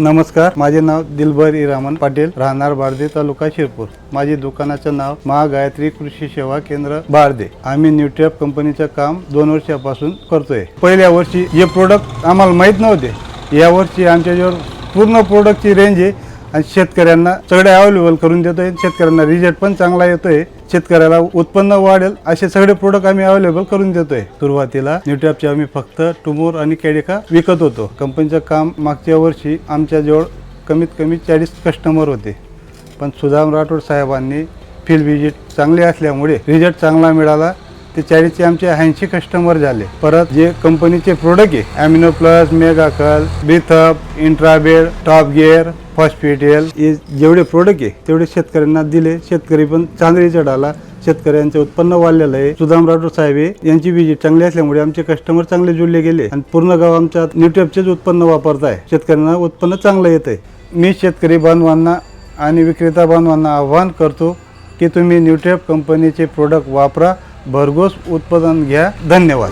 नमस्कार माझे नाव दिलभर इरामन पाटील राहणार बारदे तालुका शिरपूर. माझे दुकानाचं नाव महागायत्री कृषी सेवा केंद्र बारदे आम्ही न्यूट्रॅप कंपनीचं काम दोन वर्षापासून करतोय. पहिल्या वर्षी हे प्रोडक्ट आम्हाला माहीत नव्हते. या वर्षी आमच्याजवळ पूर्ण प्रोडक्टची रेंज आहे. आणि शेतकऱ्यांना सगळे अवेलेबल करून देतोय. शेतकऱ्यांना रिझल्ट पण चांगला येतोय. शेतकऱ्याला उत्पन्न वाढेल असे सगळे प्रोडक्ट आम्ही अवेलेबल करून देतोय. सुरुवातीला न्यूट्रॅपचे आम्ही फक्त टुमोर आणि कॅडिका विकत होतो. कंपनीचं काम मागच्या वर्षी आमच्याजवळ कमीत कमी चाळीस कस्टमर होते. पण सुदाम राठोड साहेबांनी फील्ड व्हिजिट चांगली असल्यामुळे रिझल्ट चांगला मिळाला. ते चाळीसचे आमचे ऐंशी कस्टमर झाले. परत जे कंपनीचे प्रोडक्ट आहे ॲमिनो प्लस मेगाकल बिथअप इंट्राबेड टॉप गिअर हॉस्पिटल हे जेवढे प्रोडक्ट आहे तेवढे शेतकऱ्यांना दिले. शेतकरी पण चांदरी चढाला. शेतकऱ्यांचे उत्पन्न वाढलेलं आहे. सुदाम राठोड साहेब हे यांची विजिट चांगली असल्यामुळे आमचे कस्टमर चांगले जुळले गेले. आणि पूर्ण गाव आमच्या न्यूट्रॅपचेच उत्पन्न वापरत आहे. शेतकऱ्यांना उत्पन्न चांगलं येत आहे. मी शेतकरी बांधवांना आणि विक्रेता बांधवांना आव्हान करतो की तुम्ही न्यूट्रॅप कंपनीचे प्रोडक्ट वापरा. भरघोस उत्पादन घ्या. धन्यवाद.